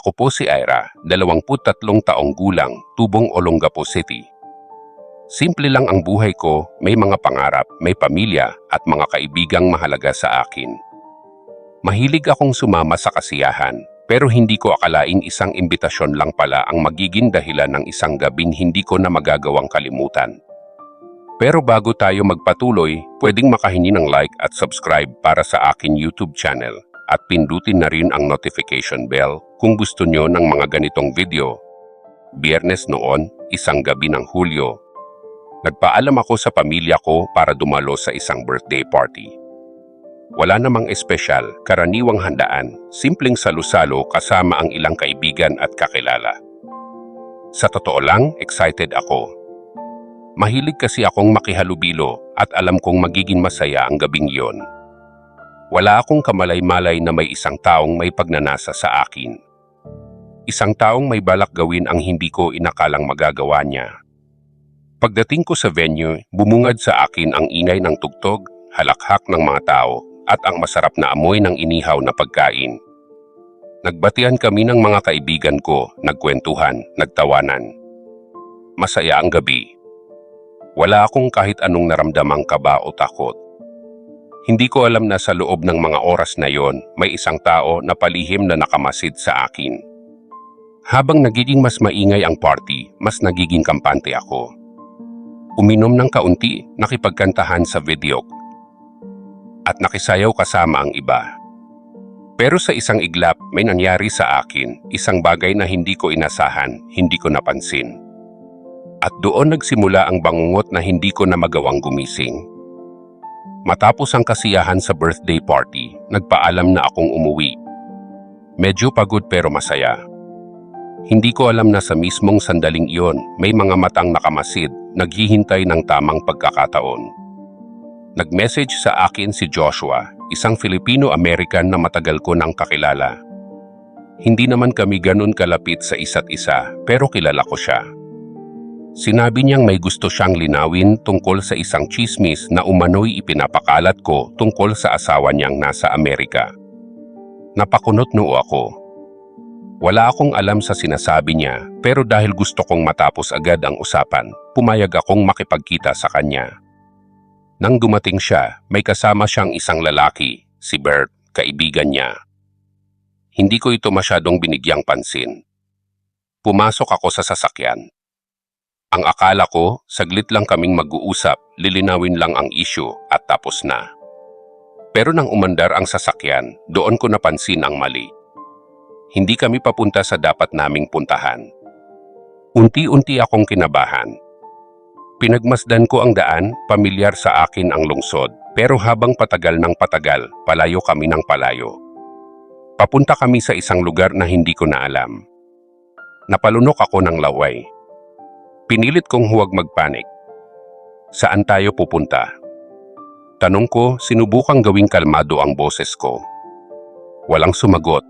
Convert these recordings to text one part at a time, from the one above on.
Ako po si Ira, 23 taong gulang, tubong Olongapo City. Simple lang ang buhay ko, may mga pangarap, may pamilya at mga kaibigang mahalaga sa akin. Mahilig akong sumama sa kasiyahan, pero hindi ko akalaing isang imbitasyon lang pala ang magiging dahilan ng isang gabing hindi ko na magagawang kalimutan. Pero bago tayo magpatuloy, pwedeng makahingi ng like at subscribe para sa akin YouTube channel at pindutin na rin ang notification bell kung gusto nyo ng mga ganitong video. Biyernes noon, isang gabi ng Hulyo, nagpaalam ako sa pamilya ko para dumalo sa isang birthday party. Wala namang espesyal, karaniwang handaan, simpleng salusalo kasama ang ilang kaibigan at kakilala. Sa totoo lang, excited ako. Mahilig kasi akong makihalubilo at alam kong magiging masaya ang gabing yon. Wala akong kamalay-malay na may isang taong may pagnanasa sa akin. Isang taong may balak gawin ang hindi ko inakalang magagawa niya. Pagdating ko sa venue, bumungad sa akin ang ingay ng tugtog, halakhak ng mga tao, at ang masarap na amoy ng inihaw na pagkain. Nagbatian kami ng mga kaibigan ko, nagkwentuhan, nagtawanan. Masaya ang gabi. Wala akong kahit anong naramdamang kaba o takot. Hindi ko alam na sa loob ng mga oras na yon, may isang tao na palihim na nakamasid sa akin. Habang nagiging mas maingay ang party, mas nagiging kampante ako. Uminom ng kaunti, nakipagkantahan sa video at nakisayaw kasama ang iba. Pero sa isang iglap, may nangyari sa akin, isang bagay na hindi ko inasahan, hindi ko napansin. At doon nagsimula ang bangungot na hindi ko na magawang gumising. Matapos ang kasiyahan sa birthday party, nagpaalam na akong umuwi. Medyo pagod pero masaya. Hindi ko alam na sa mismong sandaling iyon, may mga matang nakamasid, naghihintay ng tamang pagkakataon. Nag-message sa akin si Joshua, isang Filipino-American na matagal ko nang kakilala. Hindi naman kami ganun kalapit sa isa't isa, pero kilala ko siya. Sinabi niyang may gusto siyang linawin tungkol sa isang chismis na umano'y ipinapakalat ko tungkol sa asawa niyang nasa Amerika. Napakunot noo ako. Wala akong alam sa sinasabi niya, pero dahil gusto kong matapos agad ang usapan, pumayag akong makipagkita sa kanya. Nang dumating siya, may kasama siyang isang lalaki, si Bert, kaibigan niya. Hindi ko ito masyadong binigyang pansin. Pumasok ako sa sasakyan. Ang akala ko, saglit lang kaming mag-uusap, lilinawin lang ang issue at tapos na. Pero nang umandar ang sasakyan, doon ko napansin ang mali. Hindi kami papunta sa dapat naming puntahan. Unti-unti akong kinabahan. Pinagmasdan ko ang daan, pamilyar sa akin ang lungsod, pero habang patagal ng patagal, palayo kami ng palayo. Papunta kami sa isang lugar na hindi ko na alam. Napalunok ako ng laway. Pinilit kong huwag magpanik. Saan tayo pupunta? Tanong ko, sinubukang gawing kalmado ang boses ko. Walang sumagot.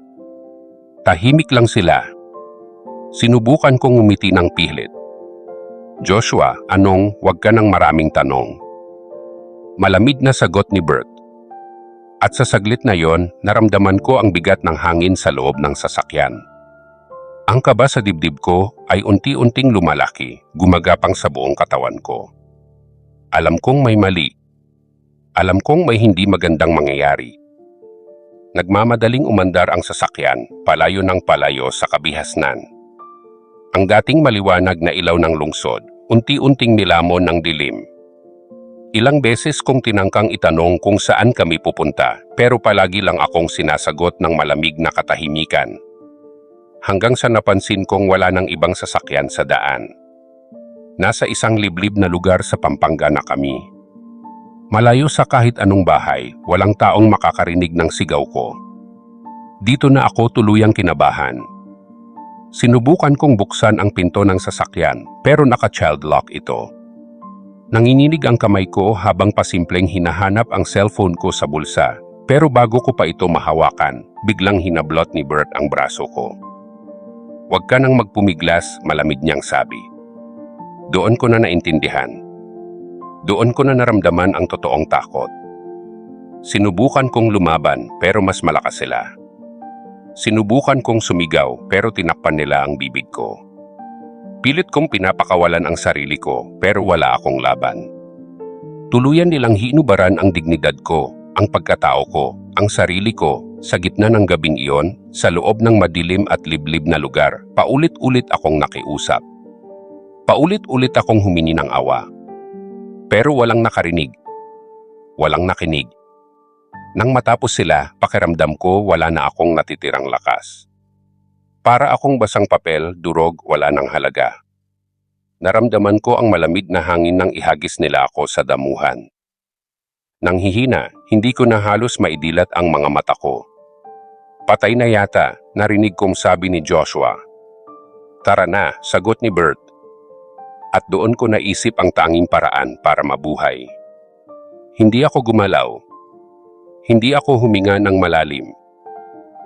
Tahimik lang sila. Sinubukan kong umiti ng pilit. Joshua, anong wag ka ng maraming tanong? Malamig na sagot ni Bert. At sa saglit na yon, naramdaman ko ang bigat ng hangin sa loob ng sasakyan. Ang kaba sa dibdib ko ay unti-unting lumalaki, gumagapang sa buong katawan ko. Alam kong may mali. Alam kong may hindi magandang mangyayari. Nagmamadaling umandar ang sasakyan, palayo ng palayo sa kabihasnan. Ang dating maliwanag na ilaw ng lungsod, unti-unting nilamon ng dilim. Ilang beses kong tinangkang itanong kung saan kami pupunta, pero palagi lang akong sinasagot ng malamig na katahimikan. Hanggang sa napansin kong wala ng ibang sasakyan sa daan. Nasa isang liblib na lugar sa Pampanga na kami. Malayo sa kahit anong bahay, walang taong makakarinig ng sigaw ko. Dito na ako tuluyang kinabahan. Sinubukan kong buksan ang pinto ng sasakyan pero naka-child lock ito. Nanginginig ang kamay ko habang pasimpleng hinahanap ang cellphone ko sa bulsa pero bago ko pa ito mahawakan, biglang hinablot ni Bert ang braso ko. Huwag ka nang magpumiglas, malamig niyang sabi. Doon ko na naintindihan. Doon ko na naramdaman ang totoong takot. Sinubukan kong lumaban pero mas malakas sila. Sinubukan kong sumigaw pero tinakpan nila ang bibig ko. Pilit kong pinapakawalan ang sarili ko pero wala akong laban. Tuluyan nilang hinubaran ang dignidad ko, ang pagkatao ko, ang sarili ko, sa gitna ng gabing iyon, sa loob ng madilim at liblib na lugar, paulit-ulit akong nakiusap. Paulit-ulit akong humini ng awa. Pero walang nakarinig. Walang nakinig. Nang matapos sila, pakiramdam ko wala na akong natitirang lakas. Para akong basang papel, durog, wala ng halaga. Naramdaman ko ang malamig na hangin nang ihagis nila ako sa damuhan. Nang hihina, hindi ko na halos maidilat ang mga mata ko. Patay na yata, narinig kong sabi ni Joshua. Tara na, sagot ni Bert. At doon ko naisip ang tanging paraan para mabuhay. Hindi ako gumalaw. Hindi ako huminga ng malalim.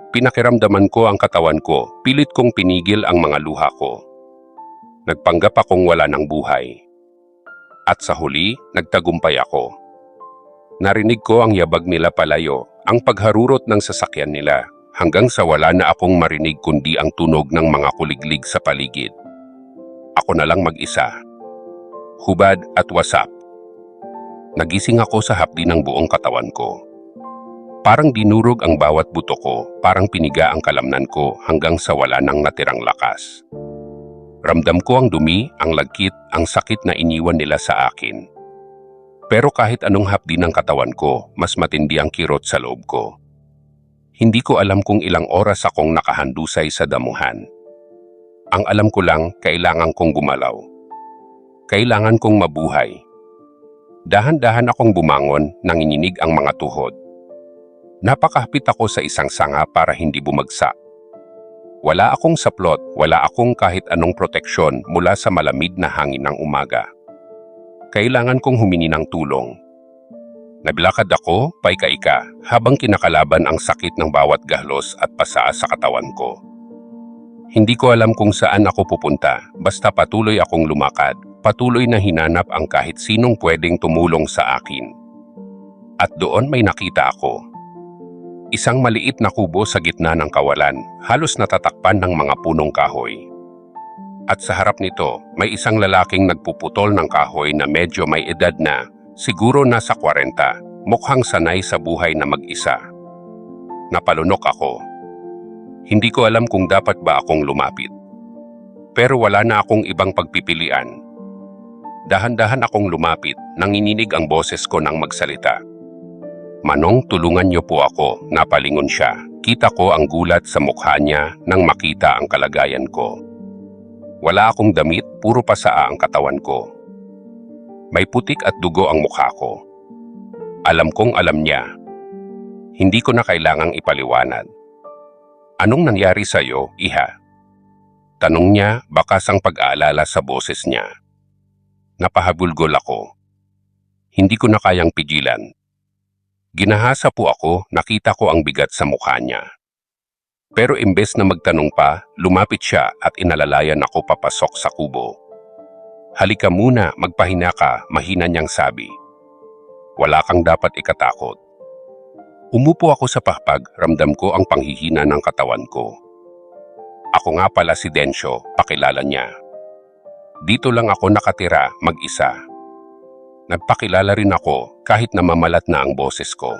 Pinakiramdaman ko ang katawan ko, pilit kong pinigil ang mga luha ko. Nagpanggap akong wala ng buhay. At sa huli, nagtagumpay ako. Narinig ko ang yabag nila palayo, ang pagharurot ng sasakyan nila, hanggang sa wala na akong marinig kundi ang tunog ng mga kuliglig sa paligid. Ako na lang mag-isa. Hubad at wasap. Nagising ako sa hapdi ng buong katawan ko. Parang dinurog ang bawat buto ko, parang piniga ang kalamnan ko hanggang sa wala nang natirang lakas. Ramdam ko ang dumi, ang lagkit, ang sakit na iniwan nila sa akin. Pero kahit anong hapdi ng katawan ko, mas matindi ang kirot sa loob ko. Hindi ko alam kung ilang oras akong nakahandusay sa damuhan. Ang alam ko lang, kailangan kong gumalaw. Kailangan kong mabuhay. Dahan-dahan akong bumangon nang ininig ang mga tuhod. Napakahapit ako sa isang sanga para hindi bumagsak. Wala akong saplot, wala akong kahit anong proteksyon mula sa malamig na hangin ng umaga. Kailangan kong humini ng tulong. Naglakad ako, paika-ika, habang kinakalaban ang sakit ng bawat gahlos at pasa sa katawan ko. Hindi ko alam kung saan ako pupunta, basta patuloy akong lumakad, patuloy na hinanap ang kahit sinong pwedeng tumulong sa akin. At doon may nakita ako. Isang maliit na kubo sa gitna ng kawalan, halos natatakpan ng mga punong kahoy. At sa harap nito, may isang lalaking nagpuputol ng kahoy na medyo may edad na, siguro nasa 40, mukhang sanay sa buhay na mag-isa. Napalunok ako. Hindi ko alam kung dapat ba akong lumapit. Pero wala na akong ibang pagpipilian. Dahan-dahan akong lumapit nang ininig ang boses ko nang magsalita. Manong, tulungan niyo po ako, napalingon siya. Kita ko ang gulat sa mukha niya nang makita ang kalagayan ko. Wala akong damit, puro pasaa ang katawan ko. May putik at dugo ang mukha ko. Alam kong alam niya. Hindi ko na kailangang ipaliwanag. Anong nangyari sa'yo, iha? Tanong niya, bakas ang pag-aalala sa boses niya. Napahabulgol ako. Hindi ko na kayang pigilan. Ginahasa po ako, nakita ko ang bigat sa mukha niya. Pero imbes na magtanong pa, lumapit siya at inalalayan ako papasok sa kubo. Halika muna, magpahina ka, mahina niyang sabi. Wala kang dapat ikatakot. Umupo ako sa pahpag, ramdam ko ang panghihina ng katawan ko. Ako nga pala si Densyo, pakilala niya. Dito lang ako nakatira, mag-isa. Nagpakilala rin ako kahit namamalat na ang boses ko.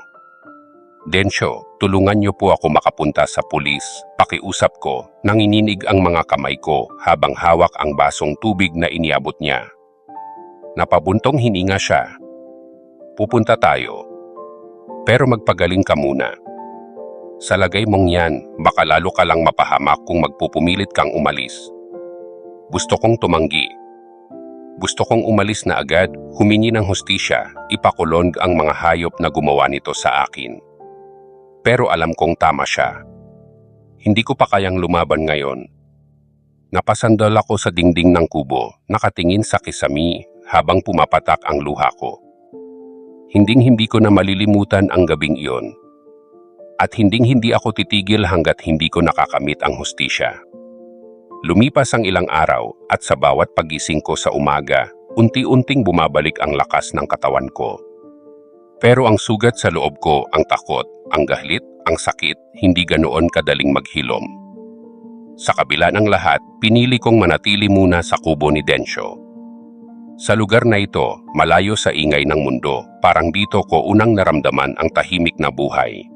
Densyo, tulungan niyo po ako makapunta sa pulis. Pakiusap ko, nanginginig ang mga kamay ko habang hawak ang basong tubig na iniabot niya. Napabuntong hininga siya. Pupunta tayo. Pero magpagaling ka muna. Sa lagay mong yan, baka lalo ka lang mapahamak kung magpupumilit kang umalis. Gusto kong tumanggi. Gusto kong umalis na agad, humingi ng hustisya, ipakulong ang mga hayop na gumawa nito sa akin. Pero alam kong tama siya. Hindi ko pa kayang lumaban ngayon. Napasandal ako sa dingding ng kubo, nakatingin sa kisami habang pumapatak ang luha ko. Hinding hindi ko na malilimutan ang gabing iyon. At hinding hindi ako titigil hanggat hindi ko nakakamit ang hustisya. Lumipas ang ilang araw at sa bawat pagising ko sa umaga, unti-unting bumabalik ang lakas ng katawan ko. Pero ang sugat sa loob ko, ang takot, ang gahlit, ang sakit hindi ganoon kadaling maghilom. Sa kabila ng lahat, pinili kong manatili muna sa kubo ni Densyo. Sa lugar na ito, malayo sa ingay ng mundo, parang dito ko unang naramdaman ang tahimik na buhay.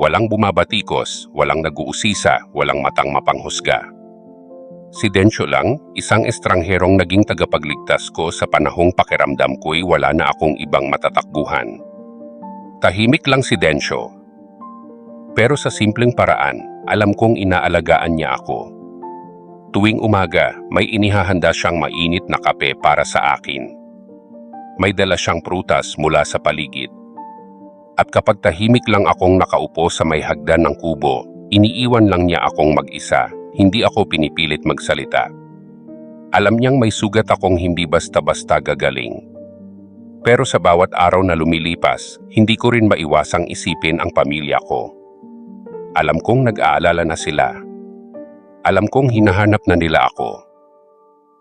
Walang bumabatikos, walang nag-uusisa, walang matang mapanghusga. Si Densyo lang, isang estrangherong naging tagapagligtas ko sa panahong pakiramdam ko'y wala na akong ibang matatakbuhan. Tahimik lang si Densyo. Pero sa simpleng paraan, alam kong inaalagaan niya ako. Tuwing umaga, may inihahanda siyang mainit na kape para sa akin. May dala siyang prutas mula sa paligid. At kapag tahimik lang akong nakaupo sa may hagdan ng kubo, iniiwan lang niya akong mag-isa, hindi ako pinipilit magsalita. Alam niyang may sugat akong hindi basta-basta gagaling. Pero sa bawat araw na lumilipas, hindi ko rin maiwasang isipin ang pamilya ko. Alam kong nag-aalala na sila. Alam kong hinahanap na nila ako.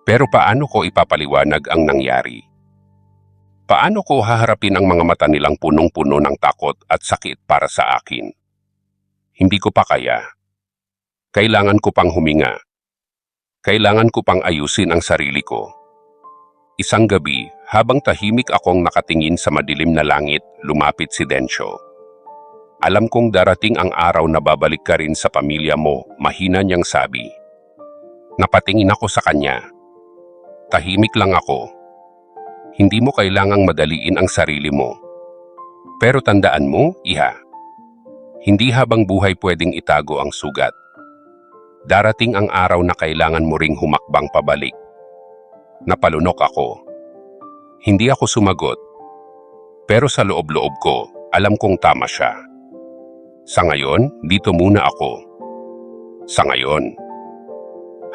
Pero paano ko ipapaliwanag ang nangyari? Paano ko haharapin ang mga mata nilang punong-puno ng takot at sakit para sa akin? Hindi ko pa kaya. Kailangan ko pang huminga. Kailangan ko pang ayusin ang sarili ko. Isang gabi, habang tahimik akong nakatingin sa madilim na langit, lumapit si Densyo. Alam kong darating ang araw na babalik ka rin sa pamilya mo, mahina niyang sabi. Napatingin ako sa kanya. Tahimik lang ako. Hindi mo kailangang madaliin ang sarili mo. Pero tandaan mo, iha, hindi habang buhay pwedeng itago ang sugat. Darating ang araw na kailangan mo ring humakbang pabalik. Napalunok ako. Hindi ako sumagot. Pero sa loob-loob ko, alam kong tama siya. Sa ngayon, dito muna ako. Sa ngayon,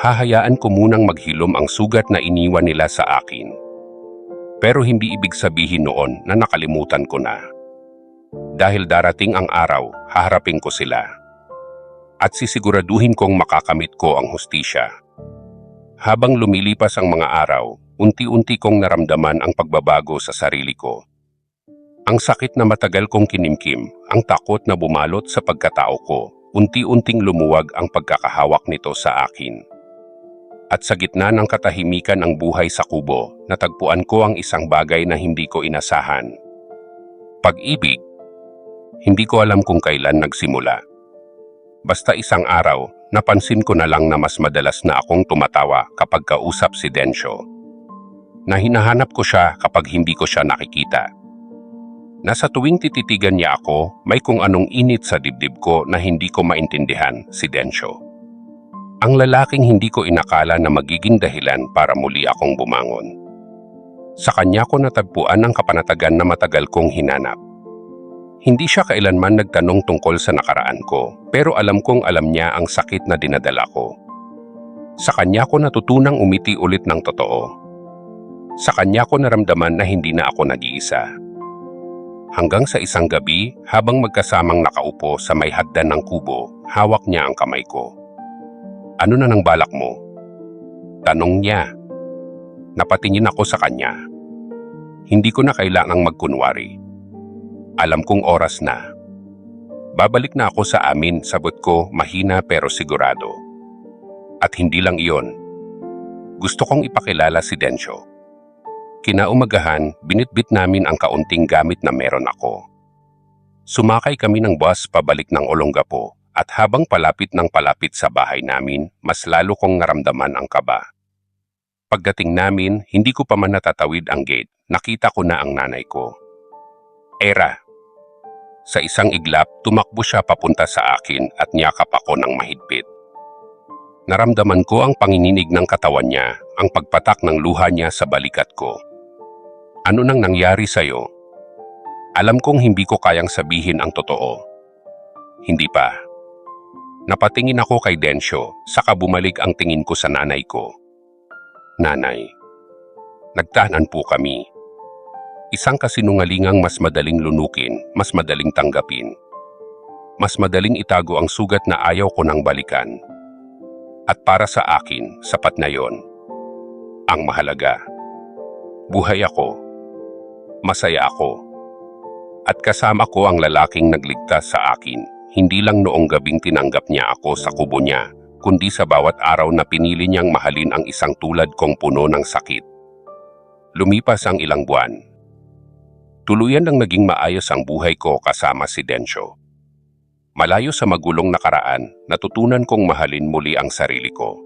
hahayaan ko munang maghilom ang sugat na iniwan nila sa akin. Pero hindi ibig sabihin noon na nakalimutan ko na. Dahil darating ang araw, haharapin ko sila. At sisiguraduhin kong makakamit ko ang hustisya. Habang lumilipas ang mga araw, unti-unti kong naramdaman ang pagbabago sa sarili ko. Ang sakit na matagal kong kinimkim, ang takot na bumalot sa pagkatao ko, unti-unting lumuwag ang pagkakahawak nito sa akin. At sa gitna ng katahimikan ng buhay sa kubo, natagpuan ko ang isang bagay na hindi ko inasahan. Pag-ibig. Hindi ko alam kung kailan nagsimula. Basta isang araw, napansin ko na lang na mas madalas na akong tumatawa kapag kausap si Densyo. Na hinahanap ko siya kapag hindi ko siya nakikita. Nasa tuwing tititigan niya ako, may kung anong init sa dibdib ko na hindi ko maintindihan si Densyo. Ang lalaking hindi ko inakala na magiging dahilan para muli akong bumangon. Sa kanya ko natagpuan ang kapanatagan na matagal kong hinanap. Hindi siya kailanman nagtanong tungkol sa nakaraan ko, pero alam kong alam niya ang sakit na dinadala ko. Sa kanya ko natutunang umiti ulit ng totoo. Sa kanya ko naramdaman na hindi na ako nag-iisa. Hanggang sa isang gabi, habang magkasamang nakaupo sa may hagdan ng kubo, hawak niya ang kamay ko. Ano na nang balak mo? Tanong niya. Napatingin ako sa kanya. Hindi ko na kailangang magkunwari. Alam kong oras na. Babalik na ako sa amin, sabot ko, mahina pero sigurado. At hindi lang iyon. Gusto kong ipakilala si Densyo. Kinaumagahan, binitbit namin ang kaunting gamit na meron ako. Sumakay kami ng bus pabalik ng Olongapo at habang palapit ng palapit sa bahay namin, mas lalo kong naramdaman ang kaba. Pagdating namin, hindi ko pa man natatawid ang gate, nakita ko na ang nanay ko. Era. Sa isang iglap, tumakbo siya papunta sa akin at niyakap ako ng mahigpit. Naramdaman ko ang panginginig ng katawan niya, ang pagpatak ng luha niya sa balikat ko. Ano nang nangyari sa'yo? Alam kong hindi ko kayang sabihin ang totoo. Hindi pa. Napatingin ako kay Densyo, saka bumalik ang tingin ko sa nanay ko. Nanay. Nagtahanan po kami. Isang kasinungalingang mas madaling lunukin, mas madaling tanggapin. Mas madaling itago ang sugat na ayaw ko nang balikan. At para sa akin, sapat na yon. Ang mahalaga. Buhay ako. Masaya ako. At kasama ko ang lalaking nagligtas sa akin. Hindi lang noong gabing tinanggap niya ako sa kubo niya, kundi sa bawat araw na pinili niyang mahalin ang isang tulad kong puno ng sakit. Lumipas ang ilang buwan. Tuluyan nang naging maayos ang buhay ko kasama si Densyo. Malayo sa magulong nakaraan, natutunan kong mahalin muli ang sarili ko.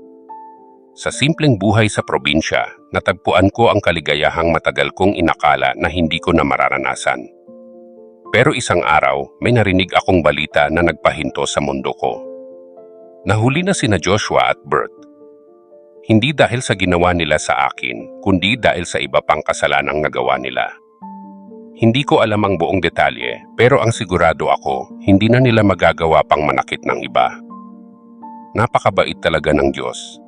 Sa simpleng buhay sa probinsya, natagpuan ko ang kaligayahang matagal kong inakala na hindi ko na mararanasan. Pero isang araw, may narinig akong balita na nagpahinto sa mundo ko. Nahuli na sina Joshua at Bert. Hindi dahil sa ginawa nila sa akin, kundi dahil sa iba pang kasalanang nagawa nila. Hindi ko alam ang buong detalye, pero ang sigurado ako, hindi na nila magagawa pang manakit ng iba. Napakabait talaga ng Diyos.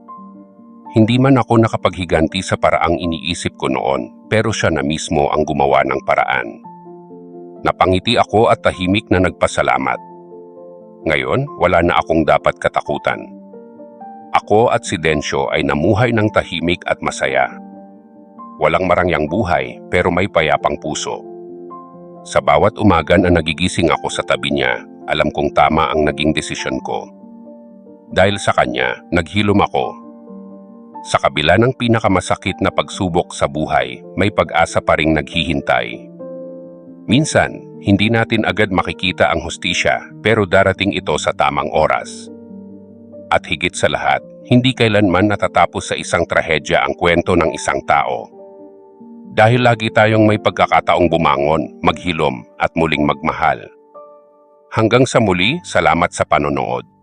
Hindi man ako nakapaghiganti sa paraang iniisip ko noon, pero siya na mismo ang gumawa ng paraan. Napangiti ako at tahimik na nagpasalamat. Ngayon, wala na akong dapat katakutan. Ako at si Densyo ay namuhay ng tahimik at masaya. Walang marangyang buhay pero may payapang puso. Sa bawat umaga na nagigising ako sa tabi niya, alam kong tama ang naging desisyon ko. Dahil sa kanya, naghilom ako. Sa kabila ng pinakamasakit na pagsubok sa buhay, may pag-asa pa ring naghihintay. Minsan, hindi natin agad makikita ang hustisya pero darating ito sa tamang oras. At higit sa lahat, hindi kailanman natatapos sa isang trahedya ang kwento ng isang tao. Dahil lagi tayong may pagkakataong bumangon, maghilom at muling magmahal. Hanggang sa muli, salamat sa panonood.